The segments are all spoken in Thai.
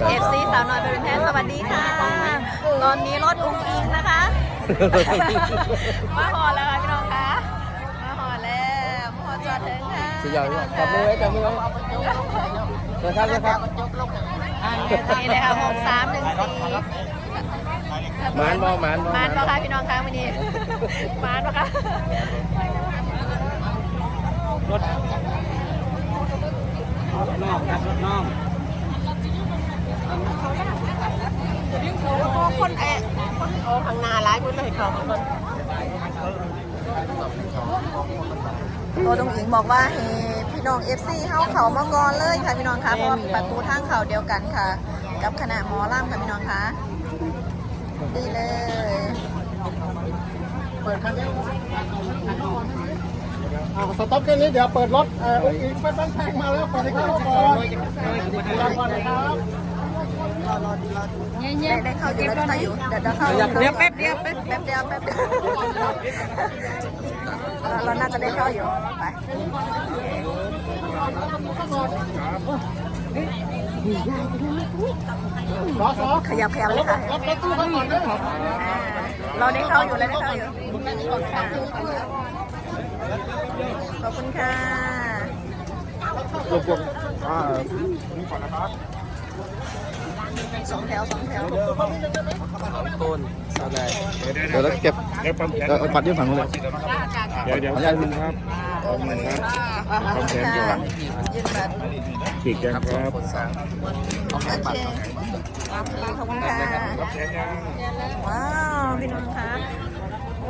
เอฟซีสาวน้อยเป็นแท้สวัสดีค่ะ ตอนนี้รถอุ้งอิงนะคะ มาหอแล้วค่ะพี่น้องคะ มาหอแล้วมาหอจอดถึงค่ะสุดยอดพี่น้องจับมือไว้จับมือไว้นะครับนะครับนี่เลยค่ะหกสามหนึ่งสี่หมานบ่หมานบ่มานปะคะพี่น้องคะวันนี้มานปะคะรถนอกครับรถนอก คนเอคนโอ้ข้างหน้าร้ายคุณเลยเขาคนโตตรงอิงบอกว่าเฮ้พี่น้องเอฟซีเข้าเขามาก่อนเลยค่ะพี่น้องคะเพราะว่าประตูทางเขาเดียวกันค่ะ กับคณะหมอลำค่ะพี่น้องคะดีเลยเปิดคันนี้อ่าสต็อปแค่นี้เดี๋ยวเปิดรถเอ่ออุ้งอิงไปตั้งแทงมาแล้วเปิดให้เข้าก่อนร อก่อนนะครับได้ได้เข้าอยู่แล้วได้เข้าอยู่เดี๋ยวเดี๋ยวเข้าเดี๋ยวแป๊บเดียวแป๊บเดียวแป๊บเดียวเราน่าจะได้เข้าอยู่ไปขยับขยับเลยค่ะเราได้เข้าอยู่แล้วได้เข้าอยู่ขอบคุณค่ะรบกวนอ่านี่ก่อนนะครับ สองแถวสองแถวต้นอะไรเดี๋ยวเราเก็บเดี๋ยวเอาปัดยื่นฝั่งนู้นเลยเดี๋ยวเดี๋ยวขออนุญาตคุณครับขอบคุณครับขอบคุณค่ะยืนบัตรฉีกยังครับโอเคขอบคุณค่ะว้าวพี่น้องคะ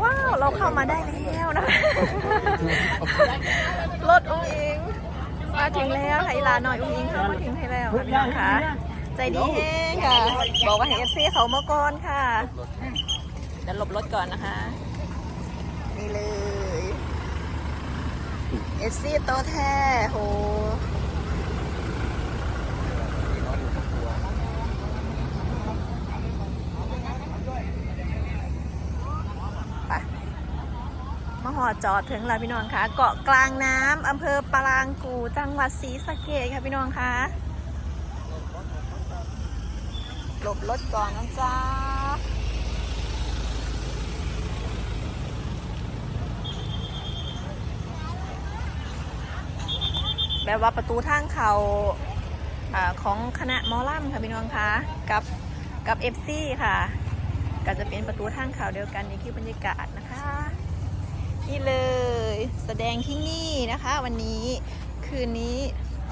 ว้าวเราเข้ามาได้แล้วนะคะรถอุ้งอิงมาถึงแล้วค่ะอีหลาหน่อยอุ้งอิงเข้ามาถึงให้แล้วค่ะพี่น้องคะ ใจดีแห้งค่ะ บอกว่าให้เอฟซีเขามาก่อนค่ะเดี๋ยวหลบรถก่อนนะคะ นี่เลยเอฟซีโตะแท้โหไปมาหอจอดถึงแล้วพี่น้องคะเกาะกลางน้ำอำเภอปรางกูจังหวัดศรีสะเกษค่ะพี่น้องคะ หลบรถก่อนนะจ๊ะแบบว่าประตูทางเขาอาของคณะมอลัมค่ะพี่น้องคะกับกับเอฟซีค่ะ ก็จะเป็นประตูทางเขาเดียวกันในคลิปบรรยากาศนะคะ นี่เลยแสดงที่นี่นะคะ วันนี้คืนนี้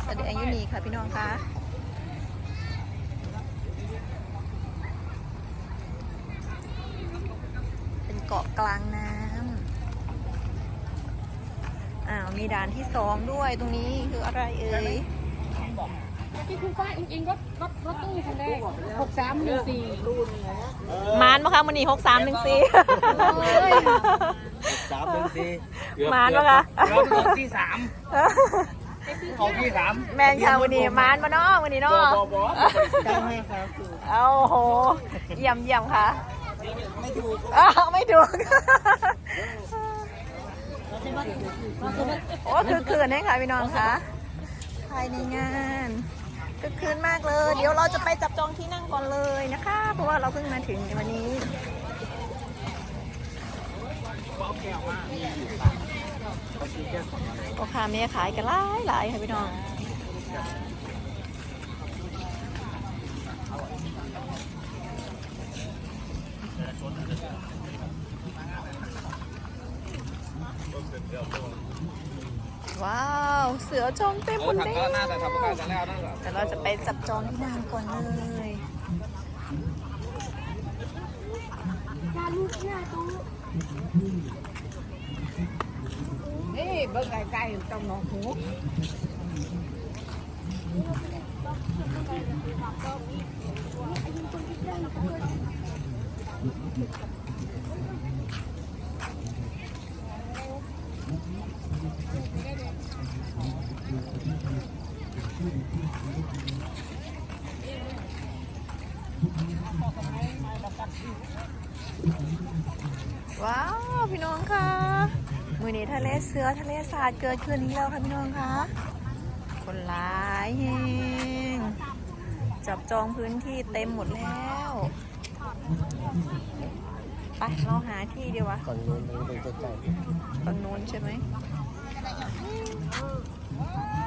แสดงอยูนี่ค่ะพี่น้องคะ เป็นเกาะกลางน้ำอ้าวมีด่านที่สองด้วยตรงนี้คืออะไรเอ่ยที่คุณฟ้าอิงอิงรถรถรถตู้คันแรกหกสามหนึ่งสี่มานปะคะมันนี่หกสามหนึ่งสี่สามหนึ่งสี่มานปะคะรถที่สามเอาที่สามแมนค่ะวันนี้มานมาเนาะวันนี้เนาะเก้าห้าสามสี่เอาโหเยี่ยมเยี่ยมค่ะ ไม่ถูกอ้าวไม่ถูกโอ้คือคืนนี่ค่ะพี่น้องคะภายในงานคือคืนมากเลย เดี๋ยวเราจะไปจับจองที่นั่งก่อนเลยนะคะ เพราะว่าเราเพิ่งมาถึงในวันนี้พ่อค้าแม่ขายกันหลายหลายค่ะพี่น้อง ว้าว เสือจองเต็มหมดเลยน่าจะทำการแล้วนั่นแหละแต่เราจะไปจับจองที่นั่งก่อนเลยนี่เบิ้งไกลๆตรงหนองหู ว้าว พี่น้องคะมือนี้ทะเลเสือทะเลสาดเกิดขึ้นอีกแล้วค่ะพี่น้องคะคนร้ายแฮงจับจองพื้นที่เต็มหมดแล้ว ไปเราหาที่ดีวะฝั่งนู้นตรงนี้เป็นใกล้ฝั่งนู้นใช่ไหม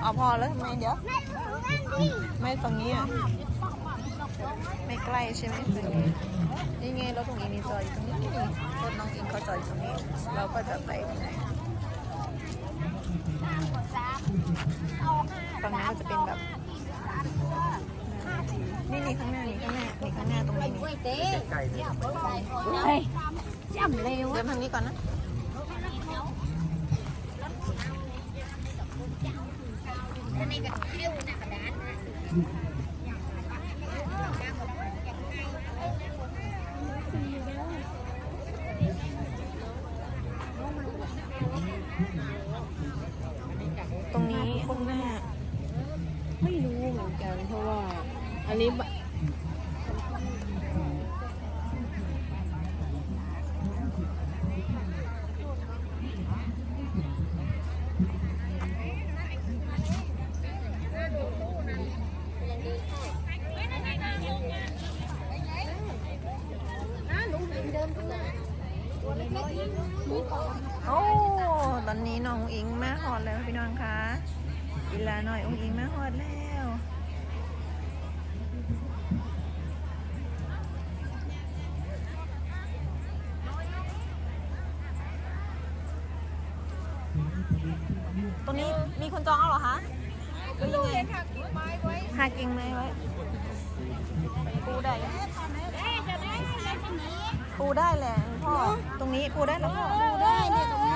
เอาพอแล้วทำไมเดี๋ยว ไม่ตรงนี้อะ ไม่ใกล้ใช่ไหมตรงนี้นี่ไงรถตรงนี้มีจอดอยู่ตรงนี้นี่รถน้องอิงเขาจอดอยู่ตรงนี้ เราก็จะไปตรงไหนฝั่งนั้นก็จะเป็นแบบ นี่นี่ข้างหน้านี่ข้างหน้านี่ข้างหน้าตรงนี้นี่ๆใกล้เลยจำเร็วเดินทางนี้ก่อนนะ ตรงนี้ข้างหน้า ไม่รู้เหมือนกัน เพราะว่า อันนี้บะโอ้ ตอนนี้น้องอิงมาฮอดแล้วพี่น้องคะอีลาหน่อยองอิงมาฮอดแล้ว หรือยังไงหากิ่งไม้ไว้ปูได้ยังปูได้แหละพ่อตรงนี้ปูได้แล้วพ่อปูได้เนี่ยตรงนี้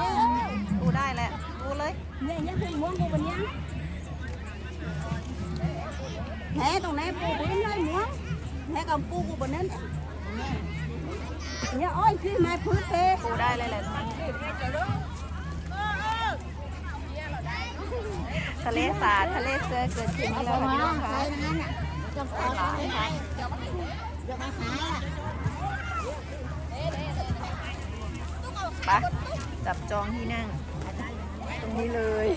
ปูได้แหละปูเลยเนี่ยยังคือม้วนกูวันนี้แหนตรงไหนปูบนนั้นเลยม้วนแหนกับปูกูบนนั้นเนี่ยอ้อยคือไม้พื้นเทปูได้เลยแหละ ทะเลสาบทะเลเสือเกิดขึ้นที่แล้วค่ะพี่น้องคะจะขอไปไหนจะมาขายอะไปะจับจองที่นั่ง ตรงนี้เลย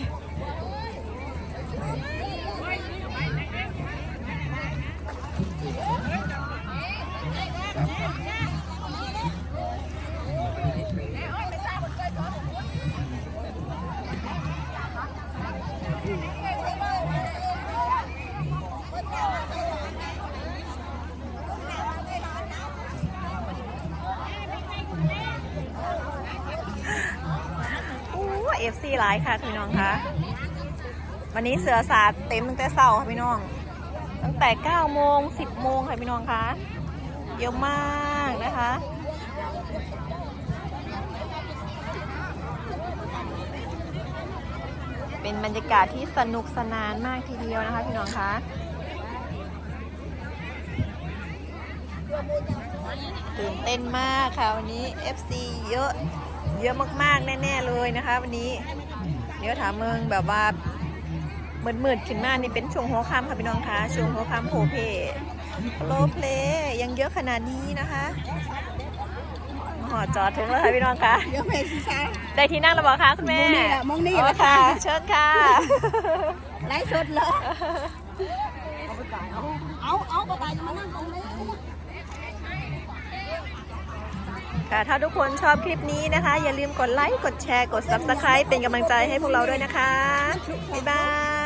เอฟซีไลน์ค่ะพี่น้องคะวันนี้เสือสาดเต็มตั้งแต่เช้าค่ะพี่น้อง ตั้งแต่9โมง10โมงค่ะพี่น้องคะเยอะมากนะคะเป็นบรรยากาศที่สนุกสนานมากทีเดียวนะคะพี่น้องคะตื่นเต้นมากค่ะวันนี้ FC เยอะ เยอะมากๆ แน่ๆเลยนะคะ วันนี้ เดี๋ยวถามเมืองแบบว่ามืดๆขึ้นมานี่เป็นช่วงหัวค่ำค่ะพี่น้องคะช่วงหัวค่ำโผเพโลเพลยังเยอะขนาดนี้นะคะหอจอดถึงแล้วค่ะพี่น้องคะเดี๋ยวแม่สิคะได้ที่นั่งแล้วบอกคะคุณแม่มองนี่แหละมองนี่อ๋อแหละค่ะค่ะ เชิญค่ะไลฟ์สดเหรอเอาเอากระต่ายมานั่งตรงนี้ ค่ะถ้าทุกคนชอบคลิปนี้นะคะ อย่าลืมกดไลค์ กดแชร์ กด Subscribe เป็นกำลังใจให้พวกเราด้วยนะคะ บ๊ายบาย